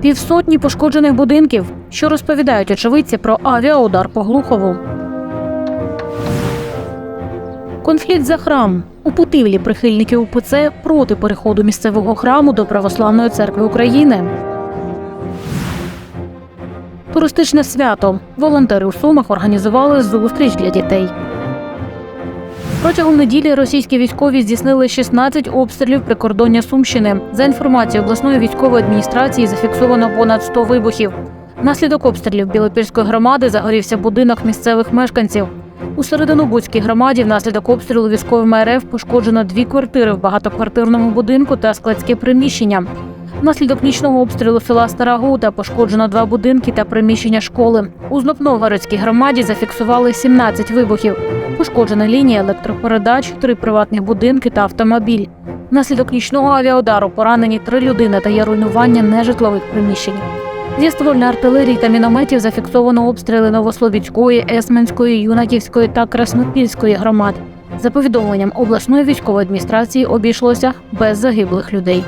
Півсотні пошкоджених будинків, що розповідають очевидці про авіаудар по Глухову. Конфлікт за храм у Путивлі прихильники УПЦ проти переходу місцевого храму до Православної церкви України. Туристичне свято. Волонтери у Сумах організували зустріч для дітей. Протягом неділі російські військові здійснили 16 обстрілів прикордоння Сумщини. За інформацією обласної військової адміністрації, зафіксовано понад 100 вибухів. Внаслідок обстрілів Білопільської громади загорівся будинок місцевих мешканців. У Серединобудській громаді внаслідок обстрілу військовими РФ пошкоджено дві квартири в багатоквартирному будинку та складське приміщення. Внаслідок нічного обстрілу села Стара Гута пошкоджено два будинки та приміщення школи. У Знопновгородській громаді зафіксували 17 вибухів. Пошкоджена лінія електропередач, три приватних будинки та автомобіль. Внаслідок нічного авіаудару поранені три людини та є руйнування нежитлових приміщень. Зі ствольної артилерії та мінометів зафіксовано обстріли Новослобідської, Есменської, Юнаківської та Краснопільської громад. За повідомленням обласної військової адміністрації обійшлося без загиблих людей.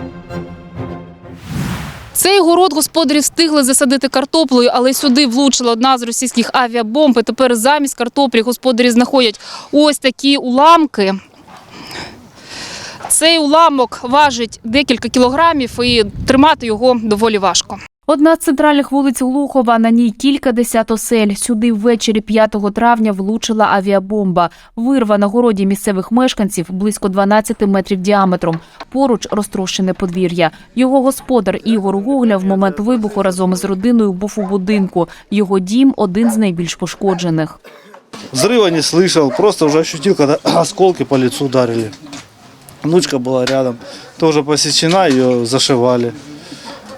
Цей город господарі встигли засадити картоплею, але сюди влучила одна з російських авіабомб. І тепер замість картоплі господарі знаходять ось такі уламки. Цей уламок важить декілька кілограмів і тримати його доволі важко. Одна з центральних вулиць Глухова, на ній кілька десят осель. Сюди ввечері 5 травня влучила авіабомба. Вирва на городі місцевих мешканців близько 12 метрів діаметром. Поруч розтрощене подвір'я. Його господар Ігор Гугля в момент вибуху разом з родиною був у будинку. Його дім один з найбільш пошкоджених. Взрыва не слышал, просто уже ощутил, когда осколки по лицу ударили. Внучка была рядом, тоже посечена, ее зашивали.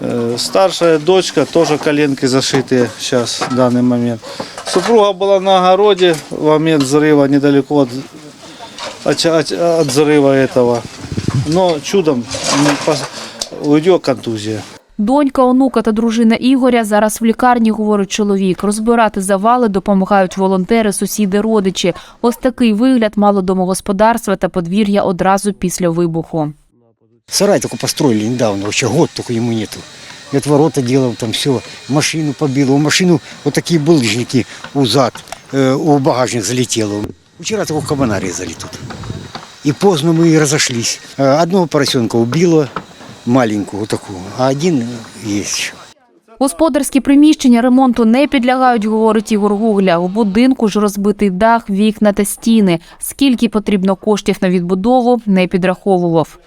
Э, Старшая дочка, тоже коленки зашитые сейчас, в данный момент. Супруга была на огороде в момент взрыва, недалеко от, от, от- от взрыва этого. Но чудом м, пос- уйдет контузия. Донька, онука та дружина Ігоря зараз в лікарні, говорить чоловік. Розбирати завали допомагають волонтери, сусіди, родичі. Ось такий вигляд мало домогосподарства та подвір'я одразу після вибуху. Сарай только построили недавно, вообще год только ему нету. И вот ворота делал, там все, машину побило. У машину вот такие булыжники у зад, э, у багажник залетело. Вчера такого кабана резали тут. И поздно мы и разошлись. Э, Одного поросенка убило, маленькую вот такую, а один э, есть еще. Господарські приміщення ремонту не підлягають, говорить Ігор Гугля. У будинку ж розбитий дах, вікна та стіни. Скільки потрібно коштів на відбудову, не підраховував.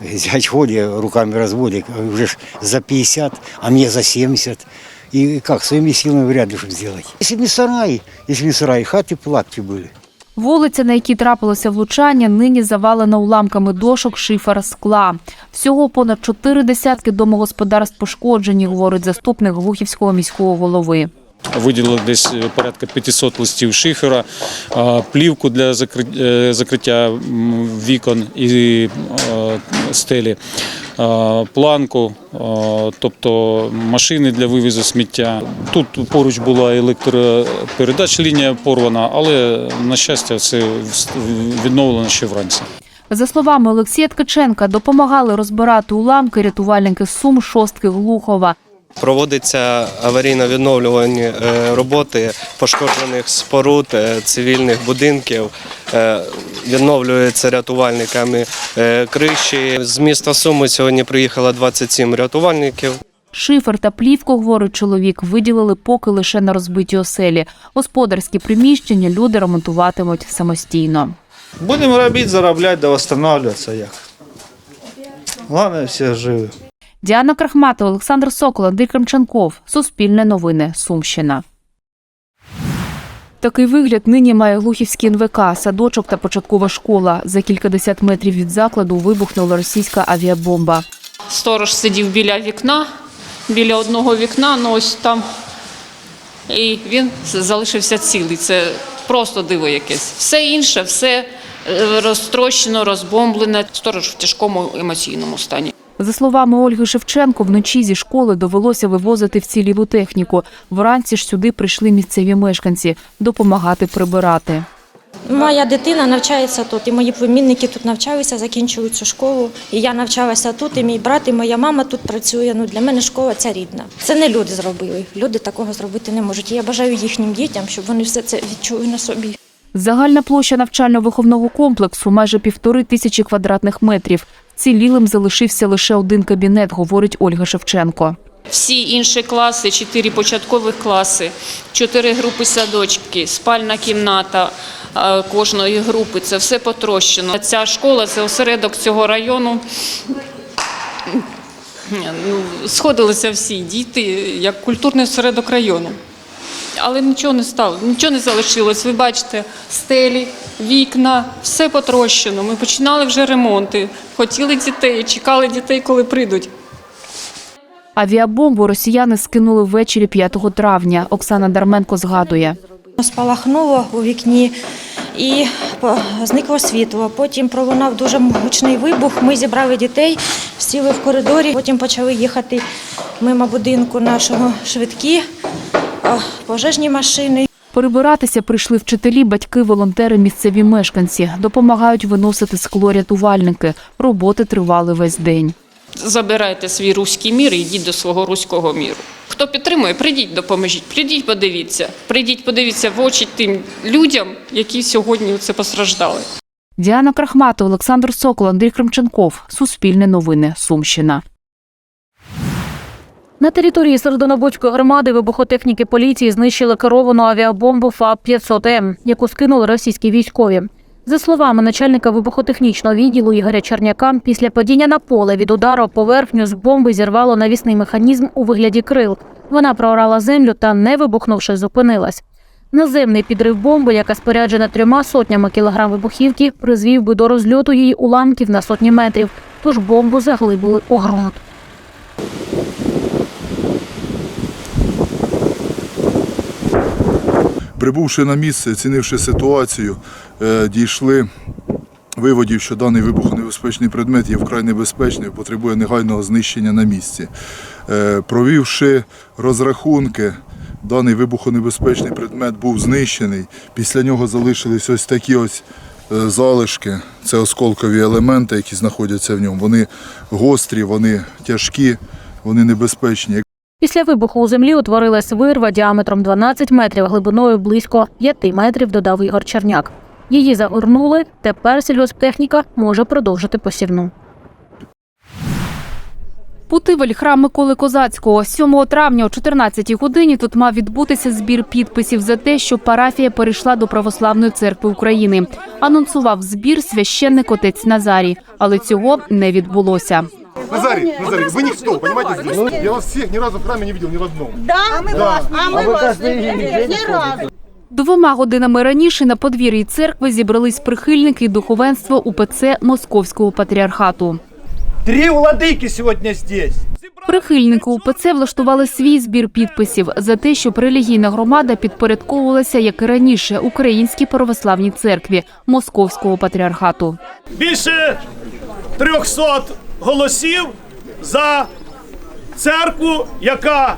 Зять ходит, руками разводит, уже ж за 50, а мне за 70. И как, своими силами вряд ли что сделать. Если бы не сарай, если бы не сарай, хаты платки были. Вулиця, на якій трапилося влучання, нині завалена уламками дошок, шифера, скла. Всього понад чотири десятки домогосподарств пошкоджені, говорить заступник Глухівського міського голови. Виділили десь е, порядка 500 листів шифера, плівку для е, закриття вікон і е, стелі, планку, тобто машини для вивізу сміття. Тут поруч була електропередача, лінія порвана, але на щастя все вс- відновлено ще вранці. За словами Олексія Ткаченка, допомагали розбирати уламки рятувальники Сум шостки Глухова. Проводяться аварійно-відновлювальні е, роботи пошкоджених споруд, е, цивільних будинків. Е, Відновлюються рятувальниками криші. З міста Суми сьогодні приїхало 27 рятувальників. Шифер та плівку, говорить чоловік, виділили поки лише на розбиті оселі. Господарські приміщення люди ремонтуватимуть самостійно. Будем робить, зароблять, да восстанавливаться як. Главное, все живы. Діана Крахмата, Олександр Сокол, Андрій Кремченков. Суспільне новини. Сумщина. Такий вигляд нині має Глухівський НВК, садочок та початкова школа. За кількадесят метрів від закладу вибухнула російська авіабомба. Сторож сидів біля вікна, біля одного вікна, ну ось там. І він залишився цілий. Це просто диво якесь. Все інше, все е, розтрощено, розбомблене. Сторож в тяжкому емоційному стані. За словами Ольги Шевченко, вночі зі школи довелося вивозити вцілілу техніку. Вранці ж сюди прийшли місцеві мешканці допомагати прибирати. Моя дитина навчається тут, і мої племінники тут навчаються, закінчують цю школу. І я навчалася тут, і мій брат, і моя мама тут працює. Ну для мене школа це рідна. Це не люди зробили. Люди такого зробити не можуть. І я бажаю їхнім дітям, щоб вони все це відчули на собі. Загальна площа навчально-виховного комплексу майже півтори тисячі квадратних метрів. Цілілим залишився лише один кабінет, говорить Ольга Шевченко. Всі інші класи, чотири початкових класи, чотири групи садочки, спальна кімната е, кожної групи. Це все потрощено. Ця школа це осередок цього району. Ну, сходилися всі діти як культурний осередок району. Але нічого не стало, нічого не залишилось. Ви бачите, стелі, вікна, все потрощено. Ми починали вже ремонти, хотіли дітей, чекали дітей, коли прийдуть. Авіабомбу росіяни скинули ввечері 5 травня. Оксана Дарменко згадує. Спалахнуло у вікні і по- зникло світло. Потім пролунав дуже гучний вибух. Ми зібрали дітей, сіли в коридорі. Потім почали їхати мимо будинку нашого швидкі, пожежні машини. Перебиратися прийшли вчителі, батьки, волонтери, місцеві мешканці. Допомагають виносити скло рятувальники. Роботи тривали весь день. Забирайте свій руський мір і йдіть до свого руського міру. Хто підтримує, прийдіть, допоможіть, прийдіть, подивіться. Прийдіть, подивіться в очі тим людям, які сьогодні це постраждали. Діана Крахматова, Олександр Сокол, Андрій Кремченков. Суспільне новини. Сумщина. На території Середонобудської громади вибухотехніки поліції знищили керовану авіабомбу ФАП-500М, яку скинули російські військові. За словами начальника вибухотехнічного відділу Ігоря Черняка, після падіння на поле від удару поверхню з бомби зірвало навісний механізм у вигляді крил. Вона проорала землю та, не вибухнувши, зупинилась. Наземний підрив бомби, яка споряджена трьома сотнями кілограм вибухівки, призвів би до розльоту її уламків на сотні метрів, тож бомбу заглибили у ґрунт. Прибувши на місце, оцінивши ситуацію, е, дійшли виводів, що даний вибухонебезпечний предмет є вкрай небезпечним, потребує негайного знищення на місці. Е, Провівши розрахунки, даний вибухонебезпечний предмет був знищений. Після нього залишились ось такі ось е, залишки. Це осколкові елементи, які знаходяться в ньому. Вони гострі, вони тяжкі, вони небезпечні. Після вибуху у землі утворилась вирва діаметром 12 метрів, глибиною близько 5 метрів, додав Ігор Черняк. Її загорнули, тепер сільгосптехніка може продовжити посівну. Путивель храм Миколи Козацького 7 травня о 14-й годині тут мав відбутися збір підписів за те, що парафія перейшла до православної церкви України. Анонсував збір священник отець Назарій, але цього не відбулося. Назарий, Назарий, вы никто, понимаете, здесь? Я вас всех ни разу в храме не видел, ни в одном. Двома годинами раніше на подвір'ї церкви зібрались прихильники і духовенство УПЦ Московського патріархату. Три владыки сегодня здесь. Прихильники УПЦ влаштували свій збір підписів за те, щоб релігійна громада підпорядковувалася, як і раніше, Українській православній церкві Московського патріархату. Більше 300 голосів за церкву, яка,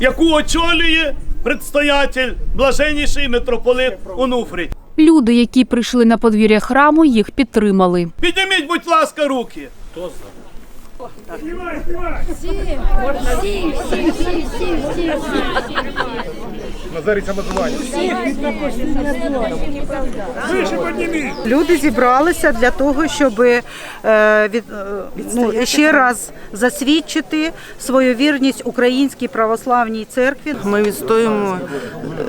яку очолює предстоятель, блаженніший митрополит Онуфрій. Люди, які прийшли на подвір'я храму, їх підтримали. Підніміть, будь ласка, руки. Назарий самозванец. Люди зібралися для того, щоб е, від, е, ну, ще раз засвідчити свою вірність Українській православній церкві. Ми відстоюємо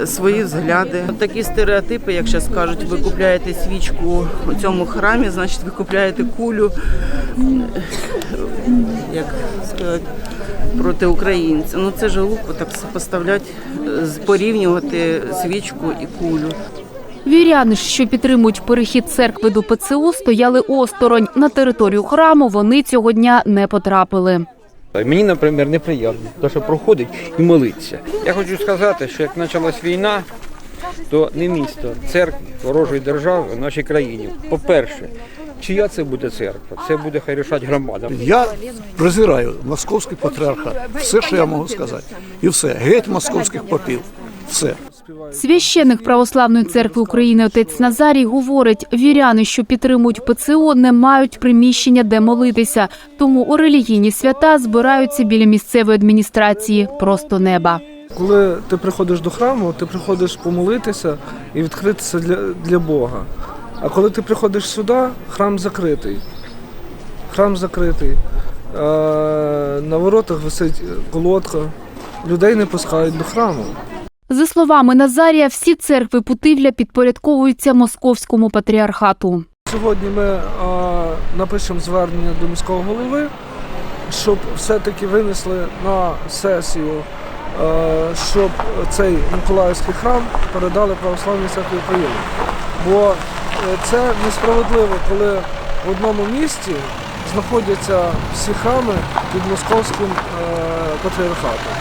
е, свої взгляди. Такі стереотипи, як зараз кажуть, ви купляєте свічку у цьому храмі, значить ви купляєте кулю, як сказати, проти українців. Ну це ж глупо так поставляти, порівнювати свічку і кулю. Віряни що підтримують перехід церкви до ПЦУ, стояли осторонь. На територію храму вони цього дня не потрапили. Мені, наприклад, неприємно, те, що проходить і молиться. Я хочу сказати, що як почалась війна, то не місто, церкви ворожої держави в нашій країні. По-перше, чия це буде церква? Це буде хай рішати громада. Я презираю московський патріархат. Все, що я можу сказати. І все. Геть московських попів. Все. Священник Православної церкви України отець Назарій говорить, віряни, що підтримують ПЦО, не мають приміщення, де молитися. Тому у релігійні свята збираються біля місцевої адміністрації просто неба. Коли ти приходиш до храму, ти приходиш помолитися і відкритися для, для Бога. А коли ти приходиш сюди, храм закритий. Храм закритий. На воротах висить колодка. Людей не пускають до храму. За словами Назарія, всі церкви Путивля підпорядковуються московському патріархату. Сьогодні ми напишемо звернення до міського голови, щоб все-таки винесли на сесію, щоб цей Миколаївський храм передали Православній церкві України. Бо це несправедливо, коли в одному місті знаходяться всі храми під московським е, патріархатом.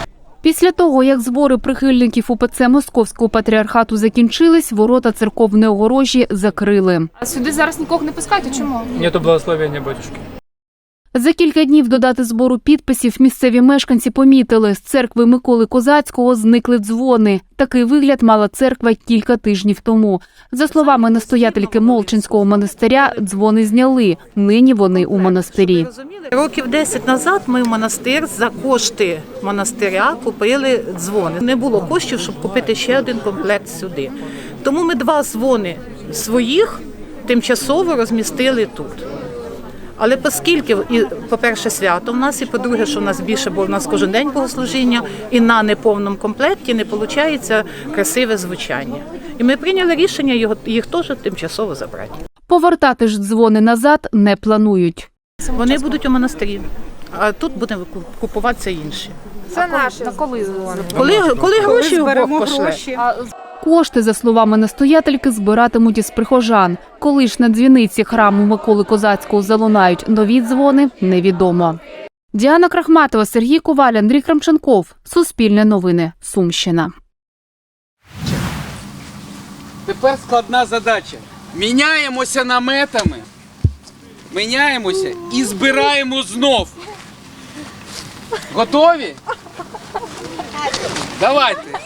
Після того, як збори прихильників УПЦ Московського патріархату закінчились, ворота церковної огорожі закрили. А сюди зараз нікого не пускають, Чому? чому? Нету благословення, батюшки. За кілька днів до дати збору підписів місцеві мешканці помітили, з церкви Миколи Козацького зникли дзвони. Такий вигляд мала церква кілька тижнів тому. За словами настоятельки Молчинського монастиря, дзвони зняли. Нині вони у монастирі. Років 10 назад ми в монастир за кошти монастиря купили дзвони. Не було коштів, щоб купити ще один комплект сюди. Тому ми два дзвони своїх тимчасово розмістили тут. Але оскільки, і, по-перше, свято в нас, і по-друге, що в нас більше, бо в нас кожен день богослужіння, і на неповному комплекті не виходить красиве звучання. І ми прийняли рішення його, їх теж тимчасово забрати. Повертати ж дзвони назад не планують. Вони будуть у монастирі, а тут буде купуватися інші. Це наше. коли Коли, коли гроші в Бог пошле. Кошти, за словами настоятельки, збиратимуть із прихожан. Коли ж на дзвіниці храму Миколи Козацького залунають нові дзвони, невідомо. Діана Крахматова, Сергій Коваль, Андрій Крамченков. Суспільне новини. Сумщина. Тепер складна задача. Міняємося наметами, міняємося і збираємо знов. Готові? Давайте.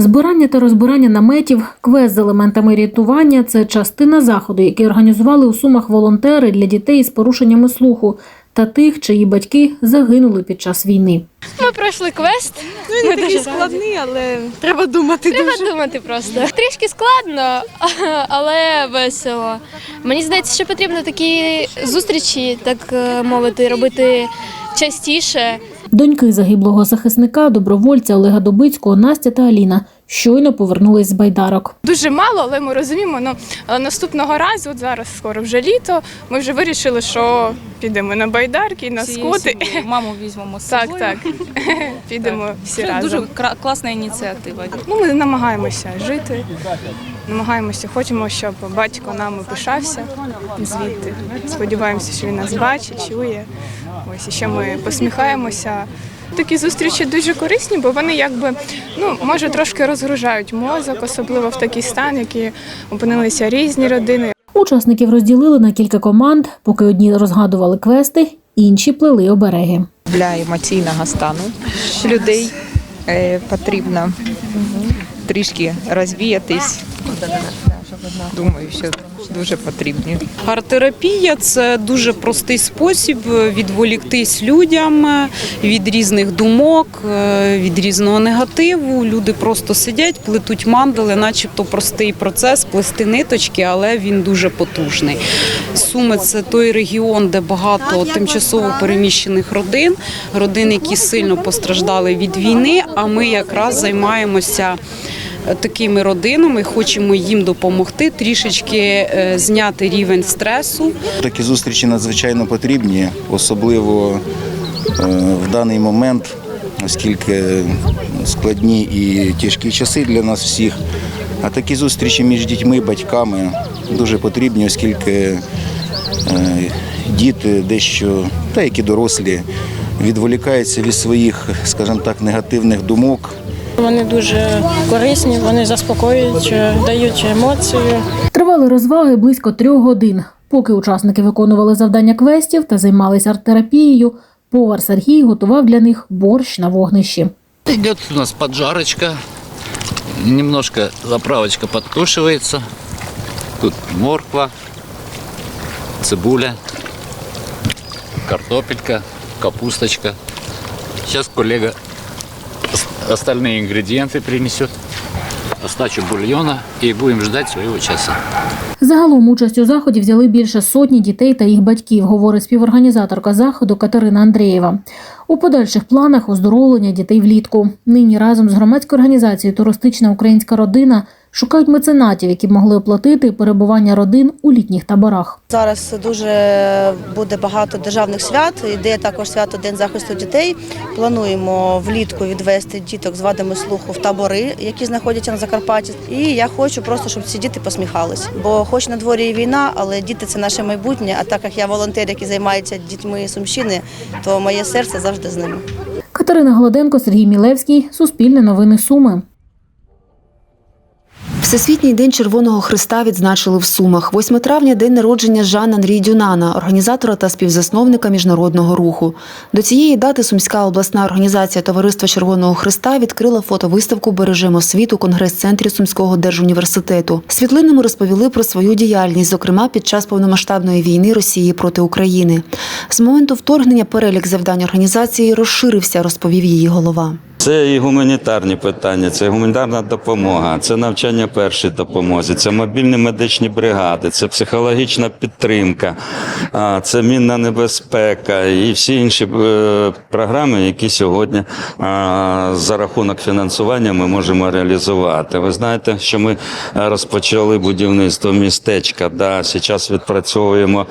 Збирання та розбирання наметів, квест з елементами рятування це частина заходу, який організували у Сумах волонтери для дітей з порушеннями слуху та тих, чиї батьки загинули під час війни. Ми пройшли квест. Ну, Він такий складний, але треба думати Треба дуже. думати просто. Трішки складно, але весело. Мені здається, що потрібно такі зустрічі, так е, мовити, робити частіше. Доньки загиблого захисника, добровольця Олега Добицького, Настя та Аліна щойно повернулись з байдарок. Дуже мало, але ми розуміємо. Ну наступного разу, от зараз скоро вже літо. Ми вже вирішили, що підемо на байдарки, на скоти. Маму візьмемо з Так, собою. так. Підемо всі Це разом. дуже кра- класна ініціатива. Ну, ми намагаємося жити, намагаємося, хочемо, щоб батько нами пишався звідти. Сподіваємося, що він нас бачить, чує. Ось і ще ми посміхаємося. Такі зустрічі дуже корисні, бо вони якби ну може трошки розгружають мозок, особливо в такий стан, які опинилися різні родини. Учасників розділили на кілька команд, поки одні розгадували квести, інші плели обереги. Для емоційного стану людей е, потрібно трішки розвіятись. Думаю, що дуже потрібні. Арт-терапія це дуже простий спосіб відволіктись людям від різних думок, від різного негативу. Люди просто сидять, плетуть мандали, начебто простий процес, плести ниточки, але він дуже потужний. Суми це той регіон, де багато тимчасово переміщених родин, родин, які сильно постраждали від війни. А ми якраз займаємося такими родинами, хочемо їм допомогти, трішечки е, зняти рівень стресу. Такі зустрічі надзвичайно потрібні, особливо е, в даний момент, оскільки складні і тяжкі часи для нас всіх. А такі зустрічі між дітьми, батьками дуже потрібні, оскільки е, діти дещо, та які дорослі, відволікаються від своїх, скажімо так, негативних думок. Вони дуже корисні, вони заспокоюють, дають емоції. Тривали розваги близько трьох годин. Поки учасники виконували завдання квестів та займалися арт-терапією, повар Сергій готував для них борщ на вогнищі. Идет у нас поджарочка Немножко заправочка подтушивается. Тут морква, цибуля, картопелька, капусточка. Сейчас коллега ос- остальные ингредиенты принесет. Остачу бульйона і будемо ждати свого часу. Загалом участь у заході взяли більше сотні дітей та їх батьків, говорить співорганізаторка заходу Катерина Андрієва. У подальших планах оздоровлення дітей влітку. Нині разом з громадською організацією Туристична українська родина шукають меценатів, які б могли оплатити перебування родин у літніх таборах. Зараз дуже буде багато державних свят. Іде також свято День захисту дітей. Плануємо влітку відвести діток з вадами слуху в табори, які знаходяться на Закарпатті. І я хочу просто, щоб ці діти посміхались. Бо хоч на дворі і війна, але діти це наше майбутнє. А так як я волонтер, який займається дітьми Сумщини, то моє серце завжди з ними. Катерина Голоденко, Сергій Мілевський, Суспільне новини Суми. Всесвітній день Червоного Христа відзначили в Сумах. 8 травня день народження Жана Андрій Дюнана, організатора та співзасновника міжнародного руху. До цієї дати Сумська обласна організація Товариства Червоного Христа відкрила фотовиставку Бережемо світ у конгрес-центрі Сумського держуніверситету. Світлинами розповіли про свою діяльність, зокрема під час повномасштабної війни Росії проти України. З моменту вторгнення перелік завдань організації розширився, розповів її голова. Це і гуманітарні питання, це гуманітарна допомога, це навчання першій допомозі, це мобільні медичні бригади, це психологічна підтримка, це мінна небезпека і всі інші е, програми, які сьогодні за рахунок фінансування ми можемо реалізувати. Ви знаєте, що ми розпочали будівництво містечка. Да, зараз відпрацьовуємо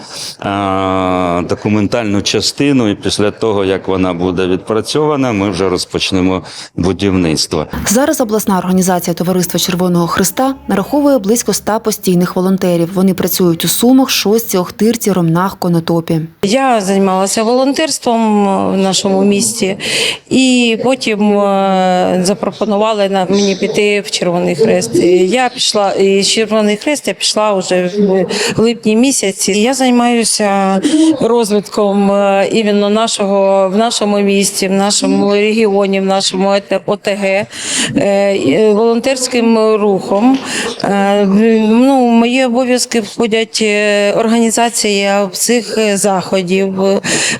документальну частину, і після того, як вона буде відпрацьована, ми вже розпочнемо будівництво. Зараз обласна організація Товариства Червоного Христа нараховує близько ста постійних волонтерів. Вони працюють у Сумах, Шостці, Охтирці, Ромнах, Конотопі. Я займалася волонтерством в нашому місті, і потім е, запропонували на мені піти в Червоний Хрест. Я пішла і Червоний Хрест я пішла вже в липні місяці. Я займаюся розвитком е, іменно нашого в нашому місті, в нашому регіоні, в нашому ОТГ, е, е, волонтерським рухом. Е, Ну, мої обов'язки входять організація цих заходів,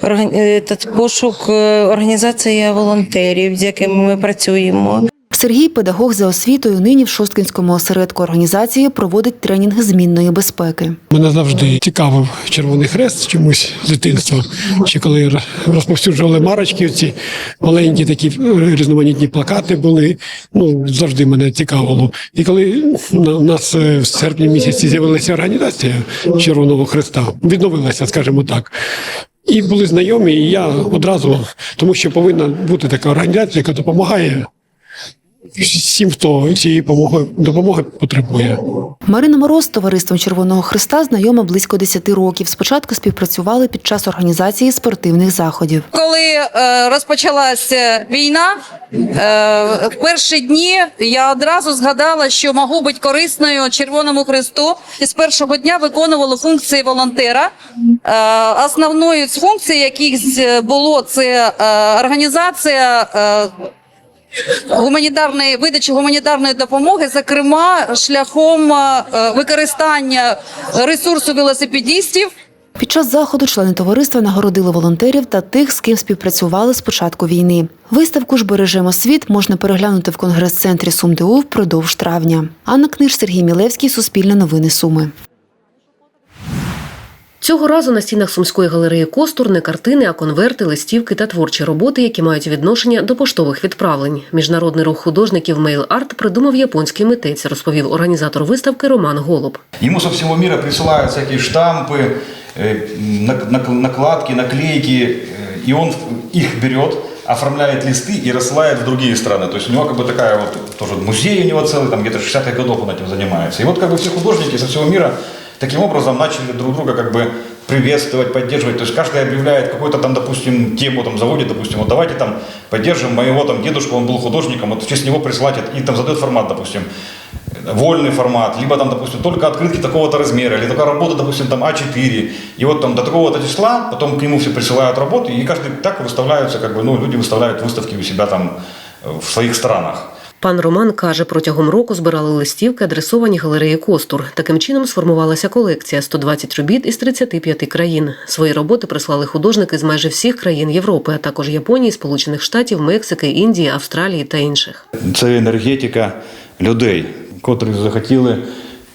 органі пошук організація волонтерів, з якими ми працюємо. Сергій, педагог за освітою, нині в Шосткінському осередку організації проводить тренінг змінної безпеки. Мене завжди цікавив Червоний Хрест чомусь з дитинства. Ще коли розповсюджували марочки, ці маленькі такі е, різноманітні плакати були. Ну завжди мене цікавило. І коли у нас е, в серпні місяці з'явилася організація Червоного Хреста, відновилася, скажімо так. І були знайомі, і я одразу, тому що повинна бути така організація, яка допомагає всім, хто цієї допомоги, допомоги потребує. Марина Мороз з товариством Червоного Христа знайома близько 10 років. Спочатку співпрацювали під час організації спортивних заходів. Коли е, розпочалася війна, е, в перші дні я одразу згадала, що можу бути корисною Червоному Христу. І з першого дня виконувала функції волонтера. Е, основною з функцій, яких було це е, організація. е, Гуманітарної видачі гуманітарної допомоги, зокрема шляхом е, використання ресурсу велосипедістів Під час заходу члени товариства нагородили волонтерів та тих, з ким співпрацювали з початку війни. Виставку ж бережемо світ можна переглянути в конгрес-центрі СумДУ впродовж травня. Анна Книж, Сергій Мілевський, Суспільне новини Суми. Цього разу на стінах сумської галереї Костур не картини, а конверти, листівки та творчі роботи, які мають відношення до поштових відправлень. Міжнародний рух художників Mail Art придумав японський митець, розповів організатор виставки Роман Голуб. Ему со всего мира присылают всякие штампы, э, нак- нак- накладки, наклейки, э, и он их берет, оформляет листы и рассылает в другие страны. То есть у него как бы такая вот, тоже музей у него целый, там где-то 60-х годов он этим занимается. И вот как бы все художники со всего мира таким образом начали друг друга как бы приветствовать, поддерживать. То есть каждый объявляет какую-то там, допустим, тему, там заводит, допустим, вот давайте там поддержим моего там дедушку, он был художником, вот в честь него присылать, и там задает формат, допустим, вольный формат, либо там, допустим, только открытки такого-то размера, или такая работа, допустим, там А4, и вот там до такого-то числа, потом к нему все присылают работы, и каждый так выставляются, как бы, ну, люди выставляют выставки у себя там в своих странах. Пан Роман каже, протягом року збирали листівки, адресовані галереї Костур. Таким чином сформувалася колекція 120 робіт із 35 країн. Свої роботи прислали художники з майже всіх країн Європи, а також Японії, Сполучених Штатів, Мексики, Індії, Австралії та інших. Це енергетика людей, котрі захотіли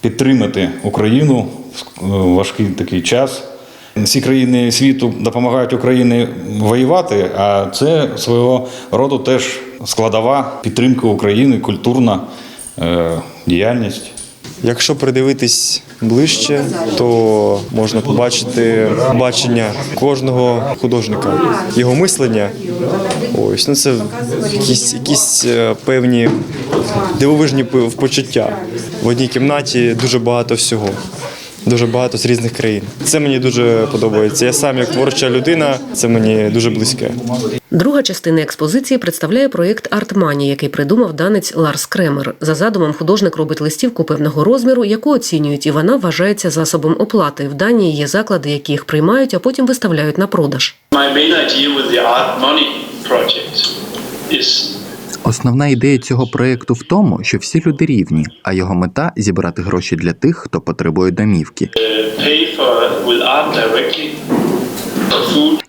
підтримати Україну в важкий такий час. Всі країни світу допомагають Україні воювати, а це свого роду теж складова підтримка України, культурна е, діяльність. Якщо придивитись ближче, то можна побачити бачення кожного художника, його мислення. Ось ну це якісь, якісь е, певні дивовижні почуття. В одній кімнаті дуже багато всього. Дуже багато з різних країн. Це мені дуже подобається. Я сам як творча людина, це мені дуже близьке. Друга частина експозиції представляє проєкт Артмані, який придумав данець Ларс Кремер. За задумом художник робить листівку певного розміру, яку оцінюють, і вона вважається засобом оплати. В Данії є заклади, які їх приймають, а потім виставляють на продаж. My main idea with the Art Money project is Основна ідея цього проєкту в тому, що всі люди рівні, а його мета зібрати гроші для тих, хто потребує домівки.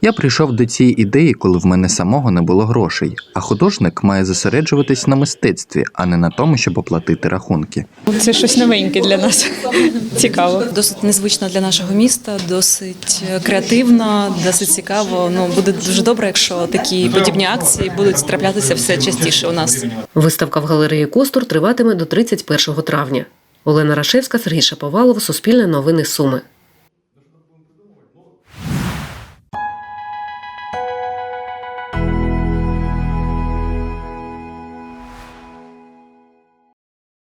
Я прийшов до цієї ідеї, коли в мене самого не було грошей. А художник має зосереджуватись на мистецтві, а не на тому, щоб оплатити рахунки. Це щось новеньке для нас. Цікаво. Досить незвично для нашого міста, досить е, креативно, досить цікаво. Ну буде дуже добре, якщо такі подібні акції будуть траплятися все частіше у нас. Виставка в галереї Костур триватиме до 31 травня. Олена Рашевська, Сергій Шаповалов, Суспільне новини Суми.